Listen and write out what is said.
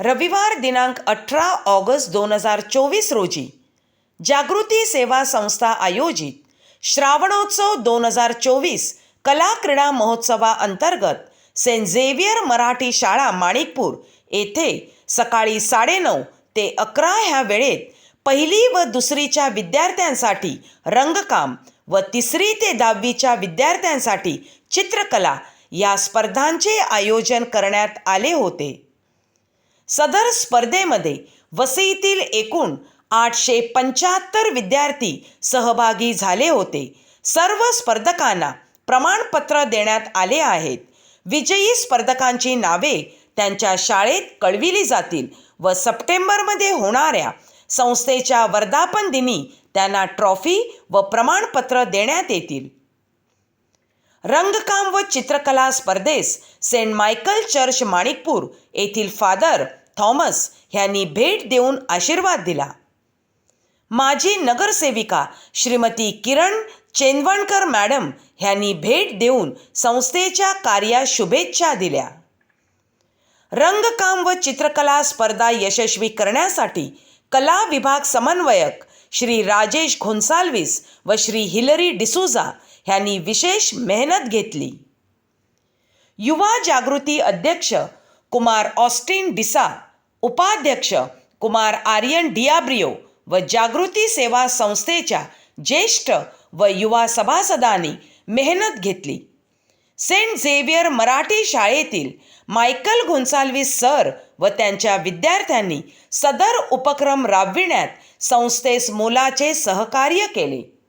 रविवार दिनांक अठरा ऑगस्ट दोन हजार चोवीस रोजी जागृती सेवा संस्था आयोजित श्रावणोत्सव दोन हजार चोवीस कला क्रीडा महोत्सवाअंतर्गत सेंट झेवियर मराठी शाळा माणिकपूर येथे सकाळी साडेनऊ ते अकरा ह्या वेळेत पहिली व दुसरीच्या विद्यार्थ्यांसाठी रंगकाम व तिसरी ते दहावीच्या विद्यार्थ्यांसाठी चित्रकला या स्पर्धांचे आयोजन करण्यात आले होते. सदर स्पर्धेमध्ये वसईतील एकूण आठशे पंच्याहत्तर विद्यार्थी सहभागी झाले होते. सर्व स्पर्धकांना प्रमाणपत्र देण्यात आले आहेत. विजयी स्पर्धकांची नावे त्यांच्या शाळेत कळविली जातील व सप्टेंबरमध्ये होणाऱ्या संस्थेच्या वर्धापन दिनी त्यांना ट्रॉफी व प्रमाणपत्र देण्यात येतील. रंगकाम व चित्रकला स्पर्धेस सेंट मायकल चर्च माणिकपूर येथील फादर थॉमस ह्यांनी भेट देऊन आशीर्वाद दिला. माजी नगरसेविका श्रीमती किरण चेनवणकर मॅडम ह्यांनी भेट देऊन संस्थेच्या कार्यास शुभेच्छा दिल्या. रंगकाम व चित्रकला स्पर्धा यशस्वी करण्यासाठी कला विभाग समन्वयक श्री राजेश घोन्साल्विस व श्री हिलरी डिसूजा ह्यांनी विशेष मेहनत घेतली. युवा जागृती अध्यक्ष कुमार ऑस्टिन डिसा उपाध्यक्ष कुमार आर्यन डियाब्रियो व जागृती सेवा संस्थेच्या ज्येष्ठ व युवा सभासदांनी मेहनत घेतली. सेंट झेवियर मराठी शाळेतील मायकल गोन्साल्विस सर व त्यांच्या विद्यार्थ्यांनी सदर उपक्रम राबविण्यात संस्थेस मोलाचे सहकार्य केले.